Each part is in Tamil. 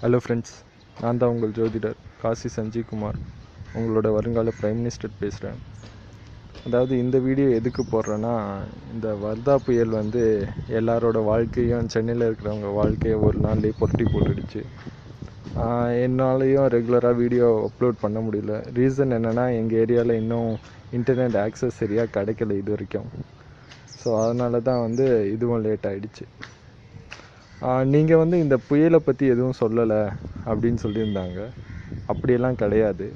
ஹலோ ஃப்ரெண்ட்ஸ் நான் தான் உங்கள் ஜோதிடர் காசி சஞ்சய் குமார் உங்களோட வருங்கால ப்ரைம் மினிஸ்டர் பேசுகிறேன் அதாவது இந்த வீடியோ எதுக்கு போடுறேன்னா இந்த வர்தா புயல் வந்து எல்லாரோட வாழ்க்கையும் சென்னையில் இருக்கிறவங்க வாழ்க்கையை ஒரு நாள்லேயே புரட்டி போட்டுடுச்சு. என்னாலையும் ரெகுலராக வீடியோ அப்லோட் பண்ண முடியல. ரீசன் என்னென்னா எங்கள் ஏரியாவில் இன்னும் இன்டர்நெட் ஆக்சஸ் சரியாக கிடைக்கல இது வரைக்கும். ஸோ அதனால தான் வந்து இதுவும் லேட் ஆகிடுச்சு நீங்கள் வந்து இந்த புயலை பற்றி எதுவும் சொல்லலை அப்படின்னு சொல்லியிருந்தாங்க. அப்படியெல்லாம் கிடையாது.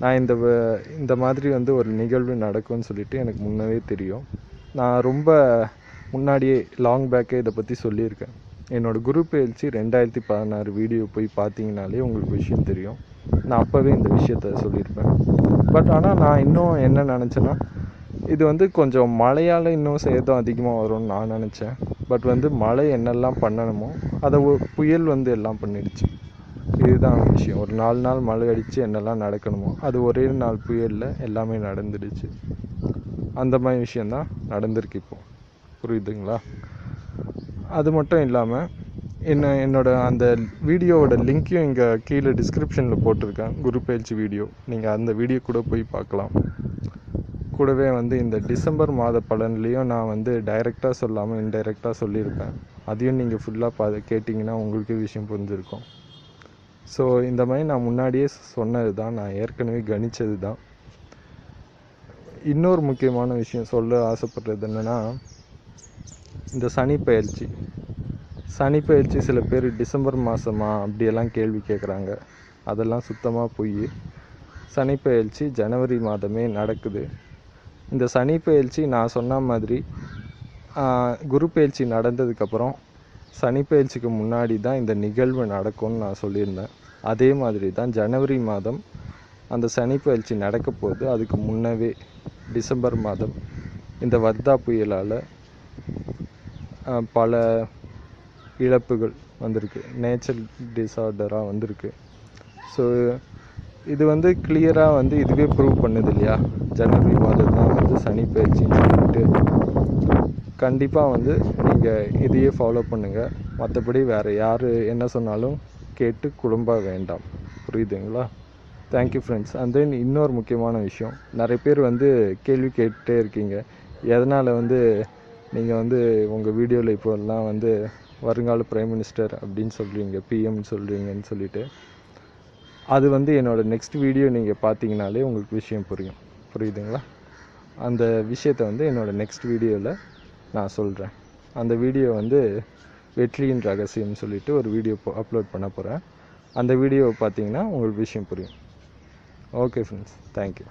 நான் இந்த வ- இந்த மாதிரி வந்து ஒரு நிகழ்வு நடக்கும்னு சொல்லிட்டு எனக்கு முன்னவே தெரியும். நான் ரொம்ப முன்னாடியே லாங் பேக்கே இதை பற்றி சொல்லியிருக்கேன். என்னோடய குரு பயிற்சி ரெண்டாயிரத்தி பதினாறு வீடியோ போய் பார்த்தீங்கனாலே உங்களுக்கு விஷயம் தெரியும். நான் அப்போவே இந்த விஷயத்த சொல்லியிருப்பேன். பட் ஆனால் நான் இன்னும் என்ன நினச்சேன்னா இது வந்து கொஞ்சம் மழையால் இன்னும் சேதம் அதிகமாக வரும்னு நான் நினச்சேன். பட் வந்து மழை என்னெல்லாம் பண்ணணுமோ அதை புயல் வந்து எல்லாம் பண்ணிடுச்சு. இதுதான் விஷயம். ஒரு நாலு நாள் மழை அடித்து என்னெல்லாம் நடக்கணுமோ அது ஒரே நாள் புயலில் எல்லாமே நடந்துடுச்சு. அந்த மாதிரி விஷயந்தான் நடந்திருக்கு இப்போ. புரியுதுங்களா? அது மட்டும் இல்லாமல் என்ன என்னோட அந்த வீடியோவோட லிங்க்கையும் இங்கே கீழே டிஸ்கிரிப்ஷனில் போட்டிருக்கேன். குரு பயிற்சி வீடியோ. நீங்கள் அந்த வீடியோ கூட போய் பார்க்கலாம். கூடவே வந்து இந்த டிசம்பர் மாத பலன்லேயும் நான் வந்து டைரெக்டாக சொல்லாமல் இன்டைரக்டாக சொல்லியிருப்பேன். அதையும் நீங்கள் ஃபுல்லாக பா கேட்டிங்கன்னா உங்களுக்கே விஷயம் புரிஞ்சிருக்கும். ஸோ இந்த மாதிரி நான் முன்னாடியே சொன்னது தான் நான் ஏற்கனவே கணிச்சது தான் இன்னொரு முக்கியமான விஷயம் சொல்ல ஆசைப்படுறது என்னென்னா இந்த சனி பயிற்சி. சனி பயிற்சி சில பேர் டிசம்பர் மாதமா அப்படியெல்லாம் கேள்வி கேட்குறாங்க அதெல்லாம் சுத்தமாக போய். சனி பயிற்சி ஜனவரி மாதமே நடக்குது. இந்த சனி பயிற்சி நான் சொன்ன மாதிரி குரு பயிற்சி நடந்ததுக்கப்புறம் சனி பயிற்சிக்கு முன்னாடி தான் இந்த நிகழ்வு நடக்கும்னு நான் சொல்லியிருந்தேன். அதே மாதிரி தான் ஜனவரி மாதம் அந்த சனி பயிற்சி நடக்க போது அதுக்கு முன்னவே டிசம்பர் மாதம் இந்த வர்தா புயலால் பல இழப்புகள் வந்திருக்கு. நேச்சர் டிசார்டராக வந்திருக்கு. ஸோ இது வந்து கிளியராக வந்து இதுவே ப்ரூவ் பண்ணுது இல்லையா? ஜனவரி மாதம் தான் வந்து சனி பயிற்சின்னு சொல்லிட்டு. கண்டிப்பாக வந்து நீங்கள் இதையே ஃபாலோ பண்ணுங்கள் மற்றபடி வேறு யார் என்ன சொன்னாலும் கேட்டு குழம்ப வேண்டாம். புரியுதுங்களா? தேங்க்யூ ஃப்ரெண்ட்ஸ் அண்ட் தென் இன்னொரு முக்கியமான விஷயம். நிறைய பேர் வந்து கேள்வி கேட்டுட்டே இருக்கீங்க. எதனால் வந்து நீங்கள் வந்து உங்கள் வீடியோவில் இப்போல்லாம் வந்து வருங்கால பிரைம் மினிஸ்டர் அப்படின்னு சொல்கிறீங்க பிஎம்னு சொல்கிறீங்கன்னு சொல்லிட்டு. அது வந்து என்னோடய நெக்ஸ்ட் வீடியோ நீங்கள் பார்த்தீங்கனாலே உங்களுக்கு விஷயம் புரியும். புரியுதுங்களா? அந்த விஷயத்தை வந்து என்னோடய நெக்ஸ்ட் வீடியோவில் நான் சொல்கிறேன் அந்த வீடியோ வந்து வெற்றியின் ரகசியம்னு சொல்லிட்டு ஒரு வீடியோ அப்லோட் பண்ண போகிறேன் அந்த வீடியோவை பார்த்தீங்கன்னா உங்களுக்கு விஷயம் புரியும். Okay friends thank you